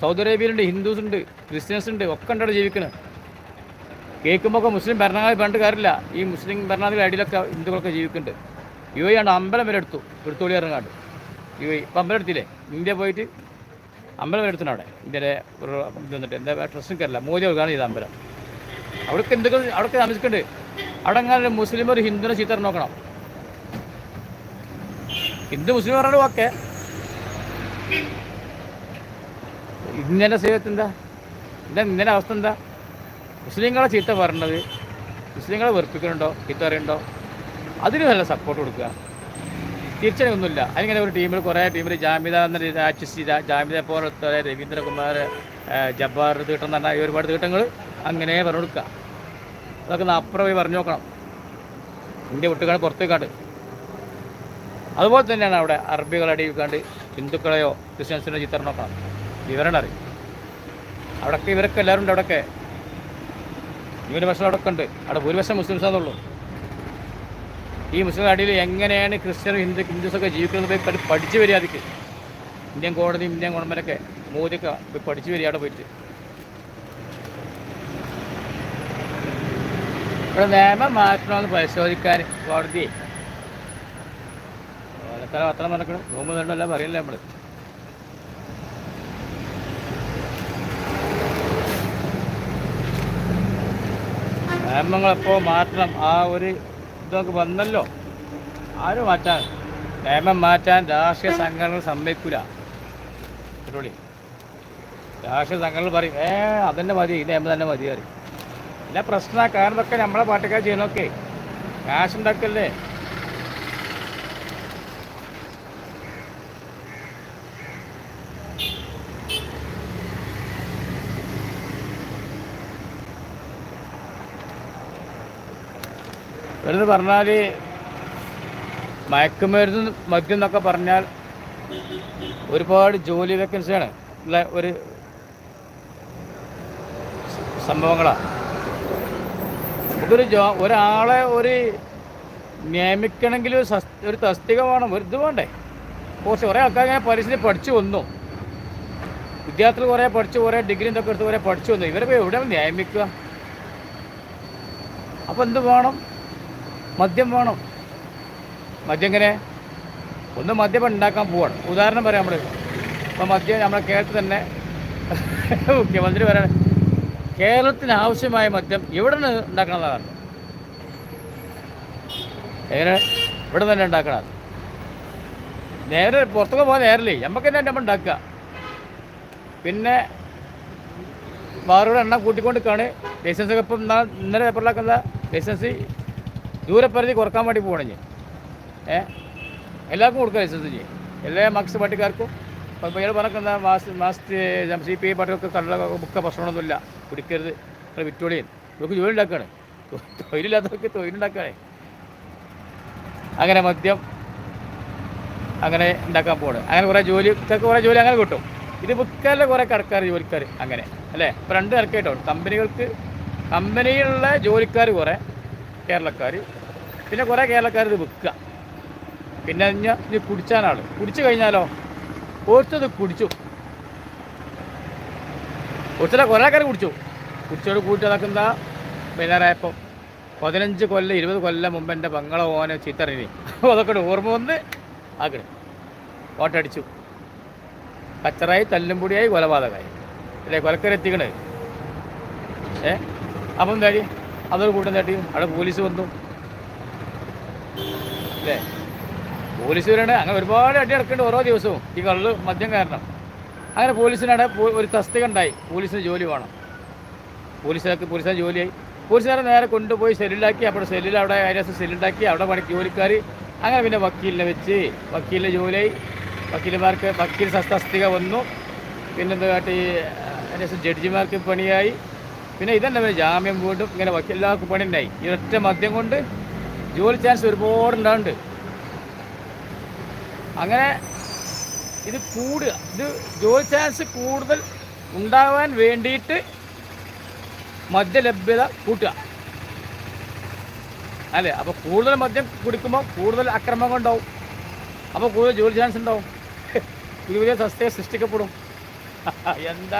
Saudi അറേബ്യയിലുണ്ട് Hindus ഉണ്ട് Christians ഉണ്ട് ഒക്കെ ഉണ്ട് അവിടെ ജീവിക്കുന്നത് കേൾക്കുമ്പോൾ ഒക്കെ മുസ്ലിം ഭരണാധികാരി പറഞ്ഞിട്ട് കാര്യമില്ല ഈ മുസ്ലിം ഭരണാധികാരി അടിയിലൊക്കെ ഹിന്ദുക്കളൊക്കെ ജീവിക്കുന്നുണ്ട് യു എ ആണ് അമ്പലം വരെ എടുത്തു എടുത്തോളി ഇറങ്ങാണ്ട് യു എ ഇപ്പം അമ്പലം എടുത്തില്ലേ? ഇന്ത്യ പോയിട്ട് അമ്പലം വരെ എടുത്തിട്ടുണ്ട് അവിടെ. ഇന്ത്യയുടെ ഒരു ഇത് വന്നിട്ട് എന്താ ട്രസ്റ്റും കയറില്ല മോദി ഉദ്ഘാടനം ചെയ്ത അമ്പലം. അവിടേക്ക് ഹിന്ദുക്കൾ അവിടേക്ക് താമസിക്കുന്നുണ്ട് അവിടെ അങ്ങനെ മുസ്ലിം ഒരു ഹിന്ദുവിനെ ചീത്ത നോക്കണം. ഹിന്ദു മുസ്ലിം പറഞ്ഞാലും ഓക്കെ ഇന്നലെ സേവത്ത് എന്താ എന്താ ഇന്നലെ അവസ്ഥ എന്താ? മുസ്ലിങ്ങളെ ചീത്ത പറഞ്ഞത് മുസ്ലിങ്ങളെ വെറുപ്പിക്കുന്നുണ്ടോ ചീത്ത പറയുന്നുണ്ടോ അതിന് നല്ല സപ്പോർട്ട് കൊടുക്കുക. തീർച്ചയായും ഒന്നുമില്ല അതിങ്ങനെ ഒരു ടീമിൽ കുറേ ടീമിൽ ജാമ്യത എന്ന രാക്ഷസി ജാമ്യത പോലത്തെ രവീന്ദ്രകുമാർ ജബ്ബാർ തീട്ടം എന്ന് പറഞ്ഞാൽ ഈ ഒരുപാട് തീട്ടങ്ങൾ അങ്ങനെ പറഞ്ഞു കൊടുക്കുക. അതൊക്കെ ഒന്ന് അപ്പുറം പോയി പറഞ്ഞു നോക്കണം. ഇന്ത്യ വിട്ടുകാണ് പുറത്തേക്കാണ്ട് അതുപോലെ തന്നെയാണ് അവിടെ അറബികളെ അടിയിക്കാണ്ട് ഹിന്ദുക്കളെയോ ക്രിസ്ത്യൻസിനോ ചിത്രം നോക്കണം. വിവരണം അറിയും അവിടൊക്കെ ഇവരൊക്കെ എല്ലാവരും ഉണ്ട് അവിടെയൊക്കെ ന്യൂനപക്ഷം അവിടെ ഉണ്ട്. അവിടെ ഭൂരിപക്ഷം മുസ്ലിംസാന്നുള്ളൂ ഈ മുസ്ലിം അടിയിൽ എങ്ങനെയാണ് ക്രിസ്ത്യൻ ഹിന്ദു ഹിന്ദുസൊക്കെ ജീവിക്കുന്നത് പോയി പഠി- പഠിച്ചു വരിക അതിക്ക്? ഇന്ത്യൻ കോടതി ഇന്ത്യൻ ഗവൺമെന്റൊക്കെ മോദിയൊക്കെ പോയി പഠിച്ചു വരിക അവിടെ പോയിട്ട്. ഇവിടെ നിയമം മാറ്റണമെന്ന് പരിശോധിക്കാൻ കോടതി. അത്ര പത്രം നടക്കണം. നോമ്പ് വേണ്ടല്ല പറയില്ല നമ്മൾ നിയമങ്ങളെപ്പോൾ മാറ്റണം ആ ഒരു ഇതൊക്കെ വന്നല്ലോ. ആരും മാറ്റാൻ നിയമം മാറ്റാൻ രാഷ്ട്രീയ സംഘടനകൾ സമ്മതിക്കൂല. രാഷ്ട്രീയ സംഘടനകൾ പറയും ഏ അതന്നെ മതി ഈ നിയമം തന്നെ മതി പറയും. എല്ലാ പ്രശ്ന കാരണമൊക്കെ നമ്മളെ പാർട്ടിക്കാർ ചെയ്യുന്നൊക്കെ കാശ് വെറുതെ പറഞ്ഞാൽ മയക്കുമരുന്ന് മദ്യം എന്നൊക്കെ പറഞ്ഞാൽ ഒരുപാട് ജോലി വേക്കൻസിയാണ്. ഉള്ള ഒരു സംഭവങ്ങളാണ് നമുക്കൊരു ജോ ഒരാളെ ഒരു നിയമിക്കണമെങ്കിൽ ഒരു തസ്തിക വേണം ഒരു ഇത് വേണ്ടേ? കുറച്ച് കുറേ ആൾക്കാർ ഇങ്ങനെ പരിസ്ഥിതി പഠിച്ചു വന്നു. വിദ്യാർത്ഥികൾ കുറേ പഠിച്ചു കുറേ ഡിഗ്രി ഇതൊക്കെ എടുത്ത് കുറേ പഠിച്ചു വന്നു. ഇവരെ എവിടെ നിയമിക്കുക? അപ്പോൾ എന്ത് വേണം? മദ്യം വേണം. മദ്യം എങ്ങനെ? ഒന്ന് മദ്യം ഉണ്ടാക്കാൻ പോവാണ്. ഉദാഹരണം പറയാം നമ്മൾ ഇപ്പം മദ്യം നമ്മുടെ കേരളത്തിൽ തന്നെ മുഖ്യമന്ത്രി പറയണ കേരളത്തിന് ആവശ്യമായ മദ്യം ഇവിടെ നിന്ന് ഉണ്ടാക്കണമെന്നാണ് എങ്ങനെ? ഇവിടെ തന്നെ ഉണ്ടാക്കണം നേരെ പുറത്തൊക്കെ പോകാൻ നേരല്ലേ? നമുക്ക് തന്നെ നമ്മൾ ഉണ്ടാക്കുക പിന്നെ വേറൊരു എണ്ണ കൂട്ടിക്കൊണ്ടിരിക്കുകയാണ് ലൈസൻസ് ഒക്കെ ഇപ്പം ഇന്നാ- ഇന്നലെ പേപ്പറിലാക്കുന്ന ലൈസൻസ് ദൂരപരിധി കുറയ്ക്കാൻ വേണ്ടി പോകണം ഏ? എല്ലാവർക്കും കൊടുക്കുക ലൈസൻസ് ചെയ്യും എല്ലാ മക്സ് പാർട്ടിക്കാർക്കും അപ്പോൾ ഇയാൾ പറഞ്ഞാൽ mass mass C P I പാർട്ടികൾക്ക് കള്ള ബുക്ക പ്രശ്നമൊന്നുമില്ല കുടിക്കരുത്. നിങ്ങൾ വിറ്റോളിയൻ. ഇവർക്ക് ജോലി ഉണ്ടാക്കുകയാണ് തൊഴിലില്ലാത്തവർക്ക് തൊഴിലുണ്ടാക്കുകയാണ് അങ്ങനെ മദ്യം അങ്ങനെ ഉണ്ടാക്കാൻ പോകണം അങ്ങനെ കുറേ ജോലിക്കൊക്കെ കുറേ ജോലി അങ്ങനെ കിട്ടും. ഇത് ബുക്കാരിലെ കുറേ കടക്കാർ ജോലിക്കാർ അങ്ങനെ. അല്ലേ? ഇപ്പോൾ രണ്ട് നിരക്കായിട്ടോ കമ്പനികൾക്ക് കമ്പനിയിലുള്ള ജോലിക്കാർ കുറേ. കേരളക്കാർ പിന്നെ കുറേ കേരളക്കാർ ഇത് വിൽക്കുക പിന്നെ കഴിഞ്ഞാൽ ഇനി കുടിച്ചാനാണ് കുടിച്ചു കഴിഞ്ഞാലോ? ഒരുത്തത് കുടിച്ചു. ഒത്തിരി കുറേ ആൾക്കാർ കുടിച്ചു. കുടിച്ചോട് കൂട്ടി നടക്കുന്ന വൈകുന്നേരമായപ്പോൾ പതിനഞ്ച് കൊല്ലം ഇരുപത് കൊല്ലം മുമ്പ് എന്റെ പങ്ങളെ ഓനെ ചീത്തറിഞ്ഞി അതൊക്കെ ഓർമ്മ വന്ന് ആക്കണം. ഓട്ടടിച്ചു. കച്ചറായി തല്ലുംപൊടിയായി കൊലപാതകമായി അല്ലേ കൊലക്കരെത്തിക്കണേ ഏ? അപ്പം എന്താടി അതൊരു കൂട്ടം തട്ടി. അവിടെ പോലീസ് വന്നു. അല്ലേ? പോലീസ് വരേണ്ട. അങ്ങനെ ഒരുപാട് അടി അടക്കേണ്ട ഓരോ ദിവസവും. ഈ കള്ള് മദ്യം കാരണം അങ്ങനെ പോലീസിനാണ് ഒരു തസ്തിക ഉണ്ടായി. പോലീസിന് ജോലി വേണം. പോലീസുകാർക്ക് പോലീസിന് ജോലിയായി. പോലീസുകാരെ നേരെ കൊണ്ടുപോയി സെല്ലിലാക്കി. അവിടെ സെല്ലിൽ അവിടെ അതിനകത്ത് സെല്ലുണ്ടാക്കി അവിടെ പണി ജോലിക്കാർ അങ്ങനെ പിന്നെ വക്കീലിനെ വെച്ച് വക്കീലിന്റെ ജോലിയായി. വക്കീലന്മാർക്ക് വക്കീൽ തസ്തിക വന്നു. പിന്നെന്താ കാട്ടി ജഡ്ജിമാർക്ക് പണിയായി. പിന്നെ ഇതന്നെ ജാമ്യം വീണ്ടും ഇങ്ങനെ എല്ലാവർക്കും പണി ഉണ്ടായി ഈ ഒറ്റ മദ്യം കൊണ്ട് ജോലി ചാൻസ് ഒരുപാട് ഉണ്ടാവുന്നുണ്ട്. അങ്ങനെ ഇത് കൂടുക ഇത് ജോലി ചാൻസ് കൂടുതൽ ഉണ്ടാവാൻ വേണ്ടിയിട്ട് മദ്യലഭ്യത കൂട്ടുക. അല്ലേ? അപ്പോൾ കൂടുതൽ മദ്യം കുടിക്കുമ്പോൾ കൂടുതൽ അക്രമങ്ങൾ ഉണ്ടാവും അപ്പോൾ കൂടുതൽ ജോലി ചാൻസ് ഉണ്ടാവും. പുതിയ പുതിയ സസ്തയെ സൃഷ്ടിക്കപ്പെടും. എന്താ